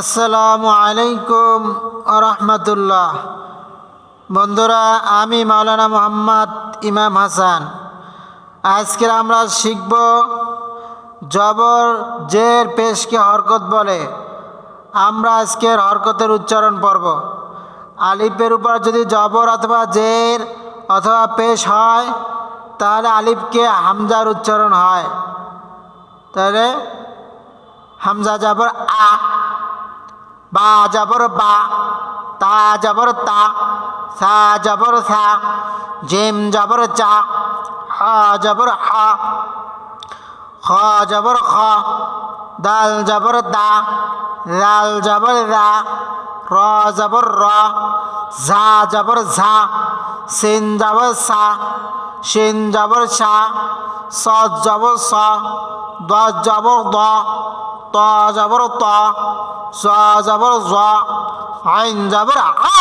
আসসালামু আলাইকুম রহমতুল্লাহ বন্ধুরা, আমি মাওলানা মোহাম্মদ ইমাম হাসান। আজকে আমরা শিখব জবর জের পেশকে হরকত বলে। আমরা আজকের হরকতের উচ্চারণ পড়ব। আলিফের উপর যদি জবর অথবা জের অথবা পেশ হয়, তাহলে আলিফকে হামজার উচ্চারণ হয়। তাহলে হামজা যাবর আ বা যাবর বা, তা যাবর তা, সা যাবর সা, জিম যাবর চা, হা যাবর হা, খ যাবর খ, দাল যাবর দা, লাল যাবর দা র যাবর র, ঝা যাবর ঝা, সিন যাবর সা শিন যাবর সা স যাবর স, দ যাবর দ, ত যাবর ত যাবর আইন যাবর আ,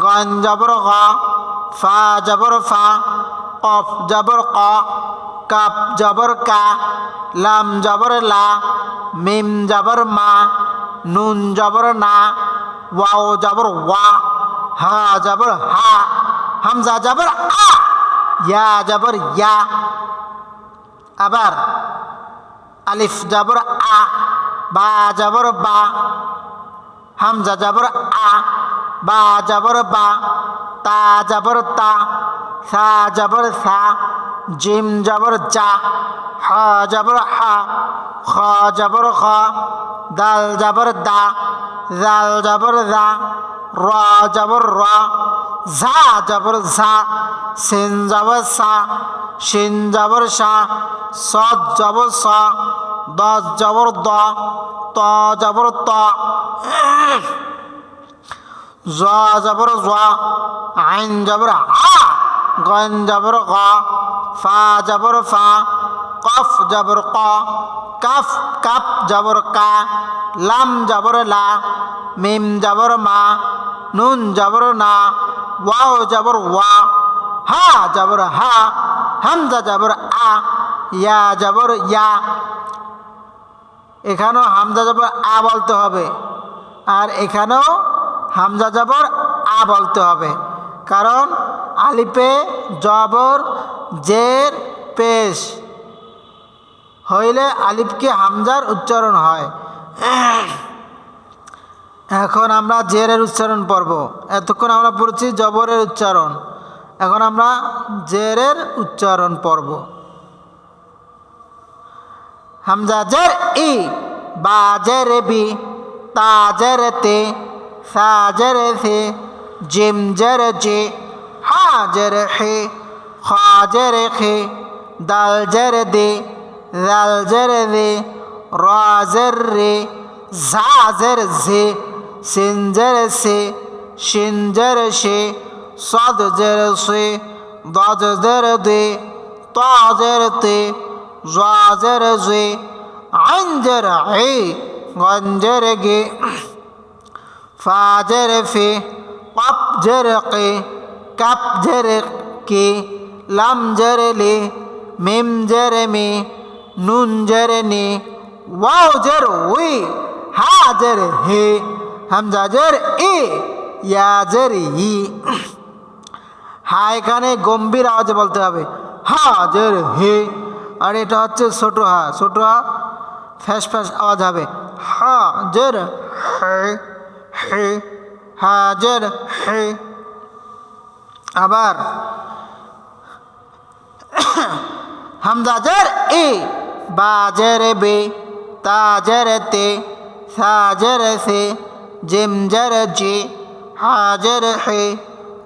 গন যাবর ফা যাবর ফা, কফ যাবর ক, কাপ যাবর কা, লাম যাবর লা, মিম যাবর মা, নুন যাবর না, ওয়াও যাবর ওয়া, হা যাবর হা, হামজা যাবর আ, ইয়া যাবর ইয়া। আবার আলিফ যাবর বা যাবর বা, হামজা যাবর আ, বা যাবর বা, তা যাবর তা, সা যাবর সা, জিম যাবর যা, হা যাবর হা, খ যাবর খ, দাল যাবর দা, জাল যাবর দা, র যাবর র, ঝা যাবর ঝা, সিন যাবর সা, শিন যাবর সা, সদ যাবর স দ যাবর দ, ত যাবর ত, জ যাবর জ, আইন যাবর আ গন যাবর গ, ফা যাবর ফা, কফ যাবর ক, কাফ কাপ যাবর কা, লাম যাবর লা, মিম যাবর মা, নুন যাবর না, ওয়াও যাবর ওয়া, হা যাবর হা, হামজা যাবর আ, ইয়া যাবর ইয়া এখানেও হামজা যাবর আ বলতে হবে। আর এখানেও হামজা যাবর আ বলতে হবে। কারণ আলিপে জবর, জের, পেশ হইলে আলিফকে হামজার উচ্চারণ হয়। এখন আমরা জেরের উচ্চারণ পড়ব। এতক্ষণ আমরা পড়ছি জবরের উচ্চারণ। এখন আমরা জেরের উচ্চারণ পড়ব। হামজা জের ই, বা জের বি, তা জের তে সা জের সে জিম জের জে, হা জের হে, খা জের খে, দাল জের দে জাল জের দে, র জের রে, ঝা জের ঝে সে, শিন শে সদ সে, দজ দে, ত তে জের জে আইন জের হে গন গে ফা জের ফে কপ জের কে কাপ জের কে লাম জের লে মিম জের মে নুন জের নে ওয়াও জের উই হা জের হে হামজা জের এ ইয়া জের ই। হা এখানে গম্ভীর আওয়াজে বলতে হবে হা জের হে। আর এটা হচ্ছে ছোট হা ছোট হা, ফ্যাস ফ্যাস আওয়াজ হবে। হা, জের, হে হে জের, হে। আবার হামজা জের এ বা জের, বে, তা জের, তে, সা জের, সে, জিম জের, জে, হা জের, হে,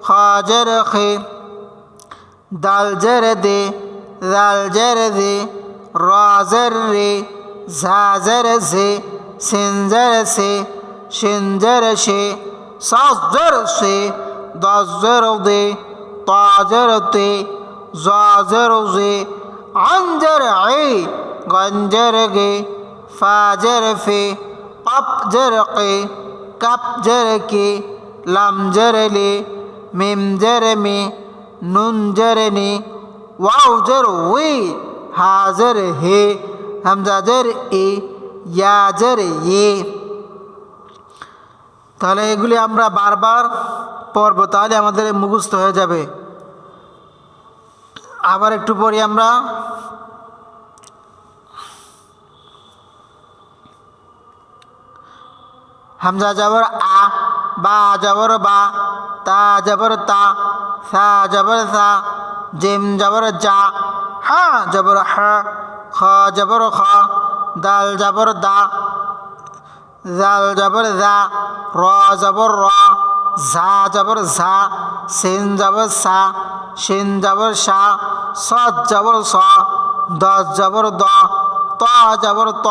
খা জের, খে, দাল জের, দে জাল জের দে র জের রে ঝা জের ঝে সিন জের সে শিন জের শে সাস জের সে দশ দে ত তে জ জে আন জের আই গে ফাজের ফে কপ কে কাপ কে লামজের লে মিমজের মে নুনজের নে ওয়াও জের উই হা জের হে হামজা জের এ ইয়া জের এ তাহলে এগুলি আমরা বারবার পড়ব, তাহলে আমাদের মুখস্থ হয়ে যাবে। আবার একটু পড়ি আমরা। হামজা যাবর আ, বা জবর বা, তা জবর তা, সা জবর সা জিম জবর যা হা জবর হা, খ জবর খ, দাল জবর দা, জাল জবর জা, র জবর র, ঝা জবর ঝা, সিন জবর সা শিন জবর সা, সদ জবর স দশ জবর দ, ত জবর ত,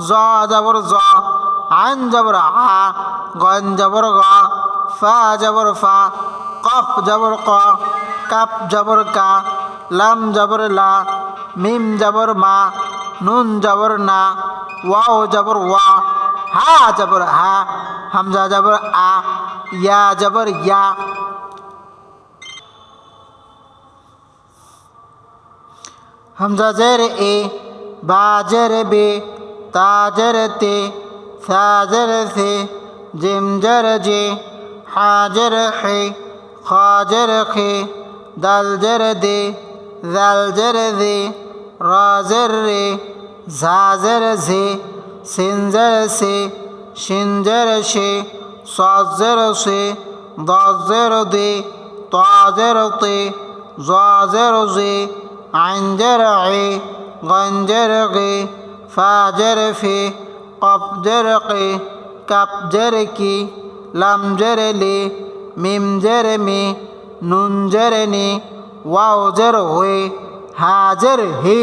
জ জবর জ আইন জবর আ, গন জবর গ, ফা জবর ফা, কফ জবর ক কাপ জবর কা, লাম জবর লা, মিম জবর মা, নুন জবর না, ওয়াও জবর ওয়া, হা জবর হা, হামজা জবর আ, ইয়া জবর ইয়া। হামজা জের এ, বা জের বে, তা জের তে, সা জের সে, জিম জের জে, হা জের হে খ জের খে। দাল জের দে, জাল জের দে, র জের রে, ঝা জের ঝে, সিন জের সে শিন জের শে স জের সে দ দে, ত তে, জ জে, আইন জের এ গন গে ফাজের ফে কপজর কে, কাপ কি, লাম লে মিমজের মে নুন জের নে ওয়াও জের হয়ে হা জের হে